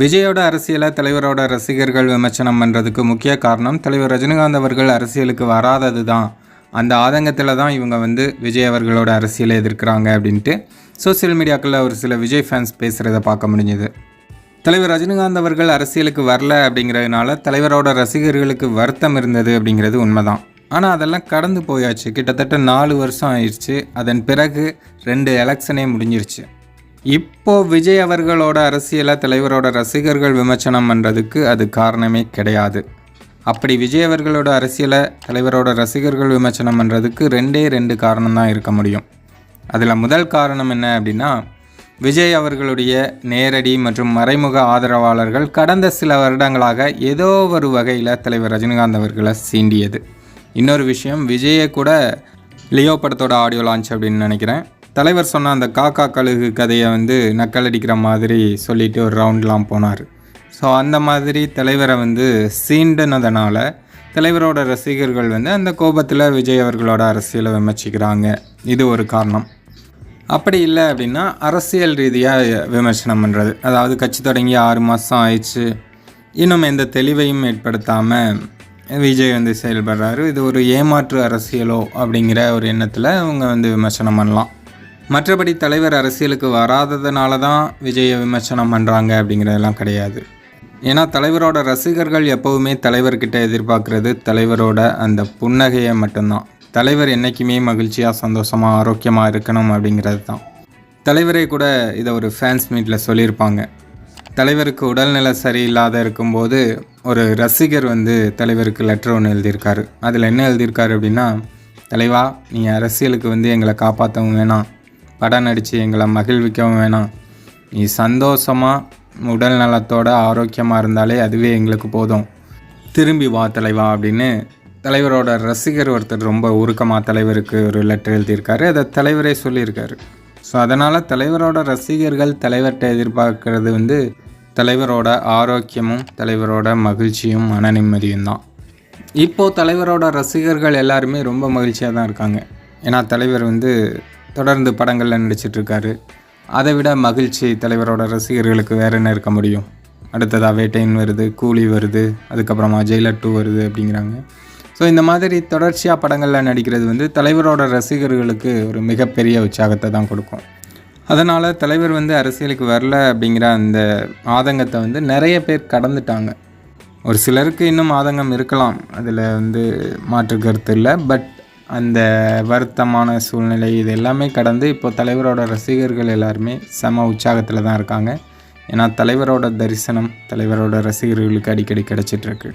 விஜயோட அரசியலை தலைவரோட ரசிகர்கள் விமர்சனம் பண்ணுறதுக்கு முக்கிய காரணம் தலைவர் ரஜினிகாந்த் அவர்கள் அரசியலுக்கு வராதது தான் அந்த ஆதங்கத்தில் தான் இவங்க வந்து விஜய் அவர்களோட அரசியலை எதிர்க்கிறாங்க அப்படின்ட்டு சோசியல் மீடியாக்களில் ஒரு சில விஜய் ஃபேன்ஸ் பேசுகிறத பார்க்க முடிஞ்சுது. தலைவர் ரஜினிகாந்த் அவர்கள் அரசியலுக்கு வரல அப்படிங்கிறதுனால தலைவரோட ரசிகர்களுக்கு வருத்தம் இருந்தது அப்படிங்கிறது உண்மைதான். ஆனால் அதெல்லாம் கடந்து போயாச்சு. கிட்டத்தட்ட நாலு வருஷம் ஆயிடுச்சு. அதன் பிறகு ரெண்டு எலெக்ஷனே முடிஞ்சிருச்சு. இப்போ விஜய் அவர்களோட அரசியலை தலைவரோட ரசிகர்கள் விமர்சனம் பண்ணுறதுக்கு அது காரணமே கிடையாது. அப்படி விஜய் அவர்களோட அரசியலை தலைவரோட ரசிகர்கள் விமர்சனம் பண்ணுறதுக்கு ரெண்டே ரெண்டு காரணம் தான் இருக்க முடியும். அதில் முதல் காரணம் என்ன அப்படின்னா விஜய் அவர்களுடைய நேரடி மற்றும் மறைமுக ஆதரவாளர்கள் கடந்த சில வருடங்களாக ஏதோ ஒரு வகையில் தலைவர் ரஜினிகாந்த் அவர்களை சீண்டியது. இன்னொரு விஷயம் விஜயை கூட லியோ படத்தோட ஆடியோ லான்ச் அப்படின்னு நினைக்கிறேன். தலைவர் சொன்ன அந்த காக்கா கழுகு கதையை வந்து நக்கலடிக்கிற மாதிரி சொல்லிட்டு ஒரு ரவுண்ட்லாம் போனார். ஸோ அந்த மாதிரி தலைவரை வந்து சீண்டினதுனால தலைவரோட ரசிகர்கள் வந்து அந்த கோபத்தில் விஜய் அவர்களோட அரசியலை விமர்சிக்கிறாங்க. இது ஒரு காரணம். அப்படி இல்லை அப்படின்னா அரசியல் ரீதியாக விமர்சனம் பண்ணுறது அதாவது கட்சி தொடங்கி ஆறு மாதம் ஆயிடுச்சு. இன்னும் எந்த தெளிவையும் ஏற்படுத்தாமல் விஜய் வந்து செயல்படுறாரு. இது ஒரு ஏமாற்று அரசியலோ அப்படிங்கிற ஒரு எண்ணத்தில் அவங்க வந்து விமர்சனம் பண்ணலாம். மற்றபடி தலைவர் அரசியலுக்கு வராததுனால தான் விஜயை விமர்சனம் பண்ணுறாங்க அப்படிங்கிறதெல்லாம் கிடையாது. ஏன்னா தலைவரோட ரசிகர்கள் எப்போவுமே தலைவர்கிட்ட எதிர்பார்க்குறது தலைவரோட அந்த புன்னகையை மட்டும்தான். தலைவர் என்றைக்குமே மகிழ்ச்சியாக சந்தோஷமாக ஆரோக்கியமாக இருக்கணும் அப்படிங்கிறது தான் தலைவரே கூட இதை ஒரு ஃபேன்ஸ் மீட்டில் சொல்லியிருப்பாங்க. தலைவருக்கு உடல்நிலை சரியில்லாத இருக்கும்போது ஒரு ரசிகர் வந்து தலைவருக்கு லெட்டர் ஒன்று எழுதியிருக்காரு. அதில் என்ன எழுதியிருக்காரு அப்படின்னா தலைவா நீ அரசியலுக்கு வந்து எங்களை காப்பாற்றவும் வேணாம். படம் நடித்து எங்களை மகிழ்விக்கவும் வேணாம். நீ சந்தோஷமாக உடல் நலத்தோட ஆரோக்கியமாக இருந்தாலே அதுவே எங்களுக்கு போதும். திரும்பி வா தலைவா அப்படின்னு தலைவரோட ரசிகர் ஒருத்தர் ரொம்ப உருக்கமாக தலைவருக்கு ஒரு லெட்டர் எழுதியிருக்காரு. அதை தலைவரே சொல்லியிருக்காரு. ஸோ அதனால் தலைவரோட ரசிகர்கள் தலைவர்கிட்ட எதிர்பார்க்கறது வந்து தலைவரோட ஆரோக்கியமும் தலைவரோட மகிழ்ச்சியும் மன நிம்மதியும் தான். இப்போது தலைவரோட ரசிகர்கள் எல்லாருமே ரொம்ப மகிழ்ச்சியாக தான் இருக்காங்க. ஏன்னா தலைவர் வந்து தொடர்ந்து படங்களில் நடிச்சிட்ருக்காரு. அதை விட மகிழ்ச்சி தலைவரோட ரசிகர்களுக்கு வேறு என்ன இருக்க முடியும்? அடுத்ததாக வேட்டையின் வருது கூலி வருது அதுக்கப்புறமா ஜெயிலர் டூ வருது அப்படிங்கிறாங்க. ஸோ இந்த மாதிரி தொடர்ச்சியாக படங்களில் நடிக்கிறது வந்து தலைவரோட ரசிகர்களுக்கு ஒரு மிகப்பெரிய உற்சாகத்தை தான் கொடுக்கும். அதனால் தலைவர் வந்து அரசியலுக்கு வரல அப்படிங்கிற அந்த ஆதங்கத்தை வந்து நிறைய பேர் கடந்துட்டாங்க. ஒரு சிலருக்கு இன்னும் ஆதங்கம் இருக்கலாம். அதில் வந்து மாற்று கருத்து இல்லை. பட் அந்த வருத்தமான சூழ்நிலை இது எல்லாமே கடந்து இப்போ தலைவரோட ரசிகர்கள் எல்லாருமே செம உற்சாகத்தில் தான் இருக்காங்க. ஏன்னா தலைவரோட தரிசனம் தலைவரோட ரசிகர்களுக்கு அடிக்கடி கிடச்சிட்ருக்கு